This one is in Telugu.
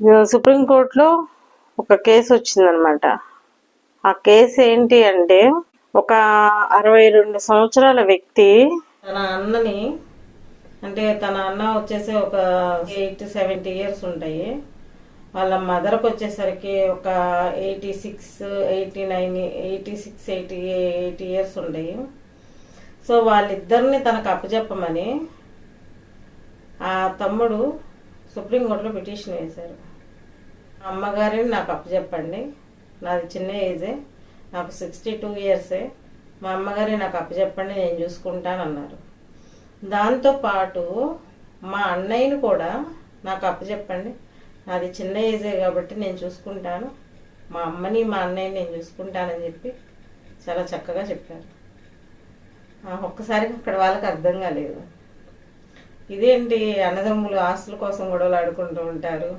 సుప్రీంకోర్టులో ఒక కేసు వచ్చిందనమాట. ఆ కేసు ఏంటి అంటే ఒక అరవై రెండు సంవత్సరాల వ్యక్తి తన అన్నని అంటే తన అన్న వచ్చేసి ఒక ఎయిట్ సెవెంటీ ఇయర్స్ ఉంటాయి. వాళ్ళ మదర్కి వచ్చేసరికి ఒక eighty six eighty nine eighty six eighty eighty years ఉంటాయి. సో వాళ్ళిద్దరిని తనకు అప్పచెప్పమని ఆ తమ్ముడు సుప్రీంకోర్టులో పిటిషన్ వేశారు. అమ్మగారిని నాకు అప్పచెప్పండి నాది చిన్న ఏజే. నాకు సిక్స్టీ టూ ఇయర్సే. మా అమ్మగారి నాకు అప్పచెప్పండి నేను చూసుకుంటానన్నారు. దాంతో పాటు మా అన్నయ్యని కూడా నాకు అప్పచెప్పండి నాది చిన్న ఏజే కాబట్టి నేను చూసుకుంటాను. మా అమ్మని మా అన్నయ్యని నేను చూసుకుంటానని చెప్పి చాలా చక్కగా చెప్పారు. ఒక్కసారి అక్కడ వాళ్ళకి అర్థం కాలేదు. ఇదేంటి అన్నదమ్ములు ఆస్తుల కోసం గొడవలు ఆడుకుంటూ ఉంటారు?